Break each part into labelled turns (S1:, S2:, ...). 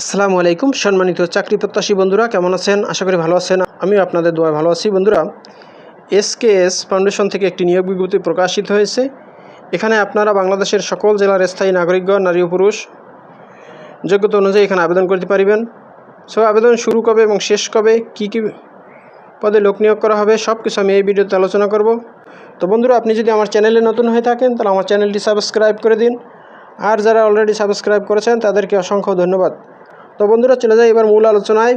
S1: আসসালামু আলাইকুম, সম্মানিত চাকরি প্রত্যাশী বন্ধুরা, কেমন আছেন? আশা করি ভালো আছেন। আমিও আপনাদের দোয়া ভালো আছি। বন্ধুরা, এসকেএস ফাউন্ডেশন থেকে একটি নিয়োগ বিজ্ঞপ্তি প্রকাশিত হয়েছে। এখানে আপনারা বাংলাদেশের সকল জেলার স্থায়ী নাগরিকগণ নারী ও পুরুষ যোগ্যতা অনুযায়ী এখানে আবেদন করতে পারিবেন। সো, আবেদন শুরু কবে এবং শেষ কবে, কী কী পদে লোক নিয়োগ করা হবে সব কিছু আমি এই ভিডিওতে আলোচনা করব। তো বন্ধুরা, আপনি যদি আমার চ্যানেলে নতুন হয়ে থাকেন, তাহলে আমার চ্যানেলটি সাবস্ক্রাইব করে দিন। আর যারা অলরেডি সাবস্ক্রাইব করেছেন, তাদেরকে অসংখ্য ধন্যবাদ। তো বন্ধুরা, চলে যাই এবার মূল আলোচনায়।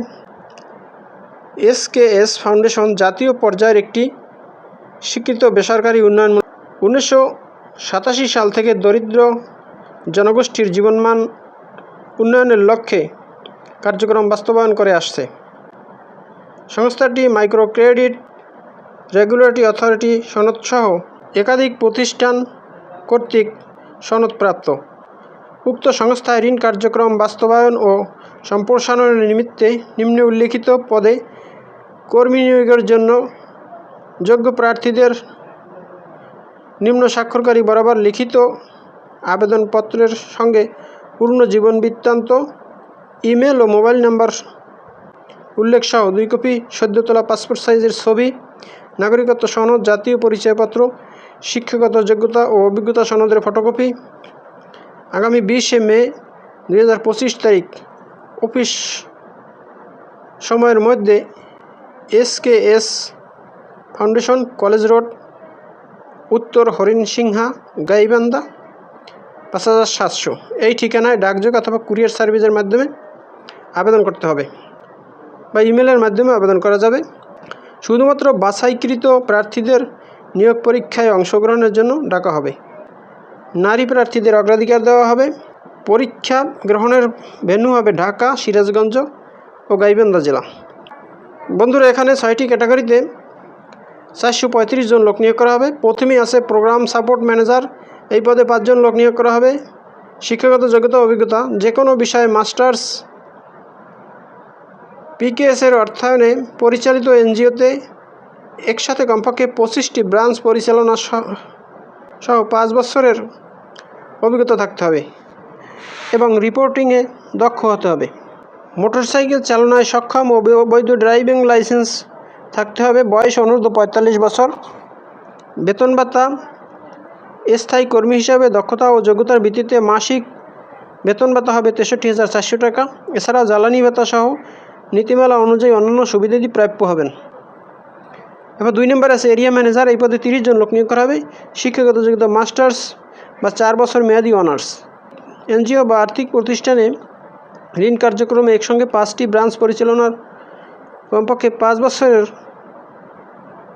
S1: এসকেএস ফাউন্ডেশন জাতীয় পর্যায়ের একটি স্বীকৃত বেসরকারি উন্নয়ন উনিশশো সাতাশি সাল থেকে দরিদ্র জনগোষ্ঠীর জীবনমান উন্নয়নের লক্ষ্যে কার্যক্রম বাস্তবায়ন করে আসছে। সংস্থাটি মাইক্রো ক্রেডিট রেগুলেটরি অথরিটি, সনদসহ একাধিক প্রতিষ্ঠান কর্তৃক সনদপ্রাপ্ত। উক্ত সংস্থায় ঋণ কার্যক্রম বাস্তবায়ন ও সম্প্রসারণের নিমিত্তে নিম্নে উল্লিখিত পদে কর্মী নিয়োগের জন্য যোগ্য প্রার্থীদের নিম্ন স্বাক্ষরকারী বরাবর লিখিত আবেদনপত্রের সঙ্গে পূর্ণ জীবন বৃত্তান্ত, ইমেল ও মোবাইল নাম্বার, উল্লেখ সহ দুই কপি সদ্য তোলা পাসপোর্ট সাইজের ছবি, নাগরিকত্ব সনদ, জাতীয় পরিচয়পত্র, শিক্ষাগত যোগ্যতা ও অভিজ্ঞতা সনদের ফটোকপি আগামী বিশে মে দুই হাজার পঁচিশ তারিখ অফিস সময়ের মধ্যে এসকেএস ফাউন্ডেশন কলেজ রোড, উত্তর হরিণসিংহা, গাইবান্ধা পাঁচ হাজার সাতশো। এই ঠিকানায় ডাকযোগ অথবা কুরিয়ার সার্ভিসের মাধ্যমে আবেদন করতে হবে বা ইমেলের মাধ্যমে আবেদন করা যাবে। শুধুমাত্র বাছাইকৃত প্রার্থীদের নিয়োগ পরীক্ষায় অংশগ্রহণের জন্য ডাকা হবে। নারী প্রার্থীদের অগ্রাধিকার দেওয়া হবে। পরীক্ষা গ্রহণের ভেন্যু হবে ঢাকা, সিরাজগঞ্জ ও গাইবান্ধা জেলা। বন্ধুরা, এখানে ছয়টি ক্যাটাগরিতে চারশো পঁয়ত্রিশ জন লোক নিয়োগ করা হবে। প্রথমেই আছে প্রোগ্রাম সাপোর্ট ম্যানেজার। এই পদে পাঁচজন লোক নিয়োগ করা হবে। শিক্ষাগত যোগ্যতা, অভিজ্ঞতা যে কোনো বিষয়ে মাস্টার্স পিকেএসের অর্থায়নে পরিচালিত এনজিওতে একসাথে কমপক্ষে পঁচিশটি ব্রাঞ্চ পরিচালনা সহ সহ পাঁচ বছরের অভিজ্ঞতা থাকতে হবে এবং রিপোর্টিংয়ে দক্ষ হতে হবে। মোটরসাইকেল চালনায় সক্ষম ও বৈধ ড্রাইভিং লাইসেন্স থাকতে হবে। বয়স অনূর্ধ্ব পঁয়তাল্লিশ বছর। বেতন ভাতা স্থায়ী কর্মী হিসাবে দক্ষতা ও যোগ্যতার ভিত্তিতে মাসিক বেতন ভাতা হবে তেষট্টি হাজার চারশো টাকা। এছাড়া জ্বালানি ভাতা সহ নীতিমালা অনুযায়ী অন্যান্য সুবিধাদি প্রাপ্য হবেন। এবার দুই নম্বর আছে এরিয়া ম্যানেজার এই পদে তিরিশ জন লোক নিয়োগ করা হবে। শিক্ষাগত যোগ্যতা মাস্টার্স বা চার বছর মেয়াদি অনার্স। এনজিও বা আর্থিক প্রতিষ্ঠানে ঋণ কার্যক্রমে একসঙ্গে পাঁচটি ব্রাঞ্চ পরিচালনার কমপক্ষে পাঁচ বছরের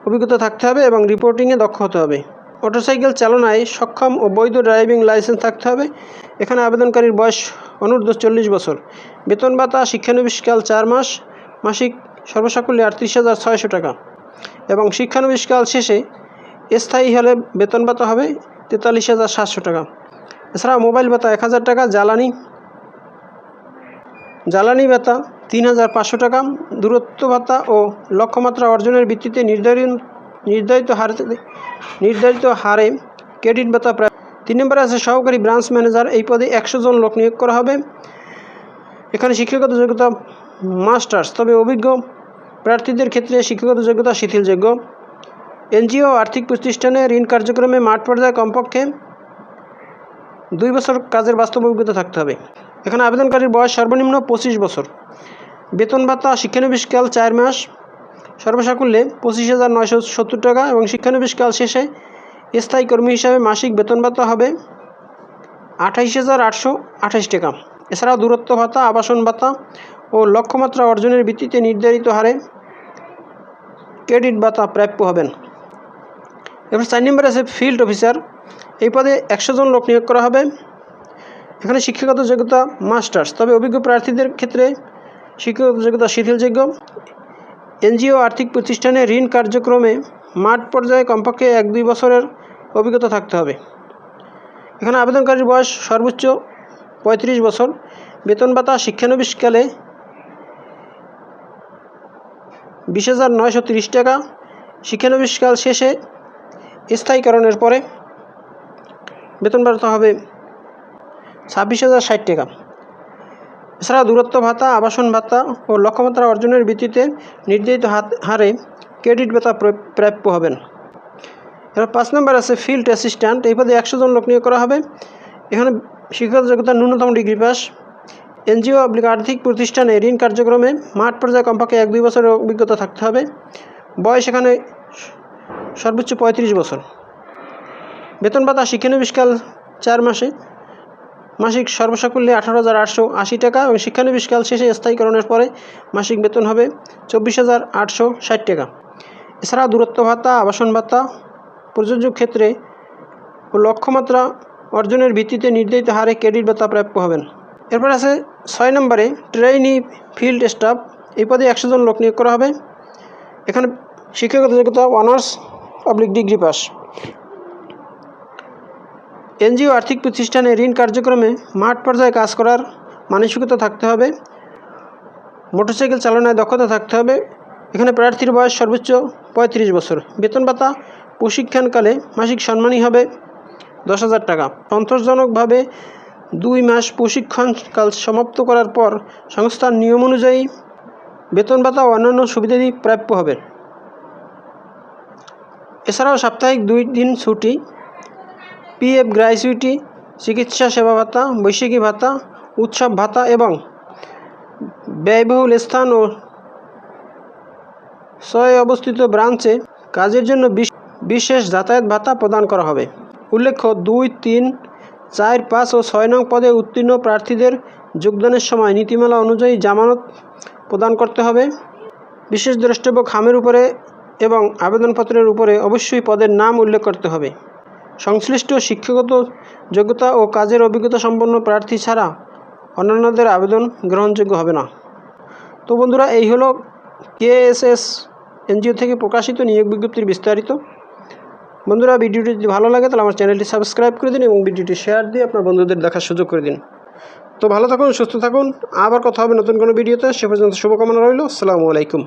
S1: অভিজ্ঞতা থাকতে হবে এবং রিপোর্টিংয়ে দক্ষ হতে হবে। মোটরসাইকেল চালনায় সক্ষম ও বৈধ ড্রাইভিং লাইসেন্স থাকতে হবে। এখানে আবেদনকারীর বয়স অনূর্ধ্ব চল্লিশ বছর। বেতন ভাতা শিক্ষানবিশকাল চার মাস, মাসিক সর্বসাকুল্যে আটত্রিশ হাজার ছয়শো টাকা। এবং শিক্ষানবিশকাল শেষে স্থায়ী হলে বেতন ভাতা হবে তেতাল্লিশ হাজার সাতশো টাকা। এছাড়া মোবাইল ভাতা এক হাজার টাকা, জ্বালানি। জ্বালানি ভাতা তিন হাজার পাঁচশো টাকা, দূরত্ব ভাতা ও লক্ষ্যমাত্রা অর্জনের ভিত্তিতে নির্ধারিত নির্ধারিত হারে নির্ধারিত হারে ক্রেডিট ভাতা প্রায় তিন নম্বরে আছে সহকারী ব্রাঞ্চ ম্যানেজার। এই পদে একশো জন লোক নিয়োগ করা হবে। এখানে শিক্ষাগত যোগ্যতা মাস্টার্স। তবে অভিজ্ঞ প্রার্থীদের ক্ষেত্রে শিক্ষাগত যোগ্যতা শিথিলযোগ্য। এনজিও আর্থিক প্রতিষ্ঠানে ঋণ কার্যক্রমে মাঠ পর্যায়ে কমপক্ষে দুই বছর কাজের বাস্তব অভিজ্ঞতা থাকতে হবে। এখানে আবেদনকারীর বয়স সর্বনিম্ন পঁচিশ বছর। বেতন ভাতা শিক্ষানবিশকাল চার মাস, সর্বসাকুল্যে পঁচিশ হাজার নয়শো সত্তর টাকা এবং শিক্ষানবিশকাল শেষে স্থায়ী কর্মী হিসাবে মাসিক বেতন ভাতা হবে আঠাইশ হাজার আটশো আঠাইশ টাকা। এছাড়াও দূরত্ব ভাতা, আবাসন ভাতা ও লক্ষ্যমাত্রা অর্জনের ভিত্তিতে নির্ধারিত হারে ক্রেডিট ভাতা প্রাপ্য হবেন। এবার চার নম্বর আছে ফিল্ড অফিসার এই পদে একশো জন লোক নিয়োগ করা হবে। এখানে শিক্ষাগত যোগ্যতা মাস্টার্স তবে অভিজ্ঞ প্রার্থীদের ক্ষেত্রে শিক্ষাগত যোগ্যতা শিথিলযোগ্য। এনজিও আর্থিক প্রতিষ্ঠানে ঋণ কার্যক্রমে মাঠ পর্যায়ে কমপক্ষে এক দুই বছরের অভিজ্ঞতা থাকতে হবে। এখানে আবেদনকারীর বয়স সর্বোচ্চ পঁয়ত্রিশ বছর। বেতন ভাতা শিক্ষানবিশকালে বিশ হাজার নয়শো তিরিশ টাকা। শিক্ষানবিশকাল শেষে স্থায়ীকরণের পরে বেতন ভাতা হবে ছাব্বিশ হাজার ষাট টাকা। এছাড়া দূরত্ব ভাতা, আবাসন ভাতা ও লক্ষ্যমাত্রা অর্জনের ভিত্তিতে নির্ধারিত হারে ক্রেডিট ভাতা প্র- প্রাপ্য হবেন। এবার পাঁচ নম্বর আছে ফিল্ড অ্যাসিস্ট্যান্ট। এই পদে একশো জন লোক নিয়োগ করা হবে। এখানে শিক্ষাগত যোগ্যতা ন্যূনতম ডিগ্রি পাস। এনজিও অবলিক আর্থিক প্রতিষ্ঠানে ঋণ কার্যক্রমে মাঠ পর্যায়ে কমপক্ষে এক দুই বছরের অভিজ্ঞতা থাকতে হবে। বয়স এখানে সর্বোচ্চ পঁয়ত্রিশ বছর। বেতন ভাতা শিক্ষানবিষ্কাল চার মাসে। মাসিক সর্বসাকুল্যে আঠারো হাজার আটশো আশি টাকা এবং শিক্ষানবিষ্কাল শেষে স্থায়ীকরণের পরে মাসিক বেতন হবে চব্বিশ হাজার আটশো ষাট টাকা। এছাড়া দূরত্ব ভাতা, আবাসন ভাতা, প্রযোজ্য ক্ষেত্রে ও লক্ষ্যমাত্রা অর্জনের ভিত্তিতে নির্ধারিত হারে ক্রেডিট ভাতা প্রাপ্য হবেন। এরপর আছে ছয় নম্বরে ট্রেইনি ফিল্ড স্টাফ। এই পদে একশো জন লোক নিয়োগ করা হবে। এখানে শিক্ষাগত যোগ্যতা, honours public degree pass. NGO আর্থিক প্রতিষ্ঠানে ঋণ কার্যক্রমে মাঠ পর্যায়ে কাজ করার মানসিকতা থাকতে হবে। মোটরসাইকেল চালনায় দক্ষতা থাকতে হবে। এখানে প্রার্থীর বয়স সর্বোচ্চ পঁয়ত্রিশ বছর। বেতন ভাতা প্রশিক্ষণকালে মাসিক সম্মানী হবে দশ হাজার টাকা। সন্তোষজনকভাবে দুই মাস প্রশিক্ষণকাল সমাপ্ত করার পর সংস্থার নিয়ম অনুযায়ী বেতন ভাতা ও অন্যান্য সুবিধাদি প্রাপ্য হবে। এছাড়াও সাপ্তাহিক দুই দিন ছুটি, পিএফ গ্র্যাচুইটি চিকিৎসা সেবা ভাতা বৈশাখী ভাতা, উৎসব ভাতা এবং ব্যয়বহুল স্থান ও ছয় অবস্থিত ব্রাঞ্চে কাজের জন্য বিশ- বিশেষ যাতায়াত ভাতা প্রদান করা হবে। উল্লেখ্য, দুই, তিন, চার, পাঁচ ও ছয় নং পদে উত্তীর্ণ প্রার্থীদের যোগদানের সময় নীতিমালা অনুযায়ী জামানত প্রদান করতে হবে। বিশেষ দ্রষ্টব্য, খামের উপরে এবং আবেদনপত্রের উপরে অবশ্যই পদের নাম উল্লেখ করতে হবে। সংশ্লিষ্ট শিক্ষাগত যোগ্যতা ও কাজের অভিজ্ঞতা সম্পন্ন প্রার্থী ছাড়া অন্যান্যদের আবেদন গ্রহণযোগ্য হবে না। তো বন্ধুরা, এই হলো কেএসএস এনজিও থেকে প্রকাশিত নিয়োগ বিজ্ঞপ্তির বিস্তারিত। বন্ধুরা, ভিডিওটি যদি ভালো লাগে, তাহলে আমার চ্যানেলটি সাবস্ক্রাইব করে দিন এবং ভিডিওটি শেয়ার দিয়ে আপনার বন্ধুদের দেখার সুযোগ করে দিন। তো ভালো থাকুন, সুস্থ থাকুন। আবার কথা হবে নতুন কোনো ভিডিওতে। সে পর্যন্ত শুভকামনা রইল। আসসালামু আলাইকুম।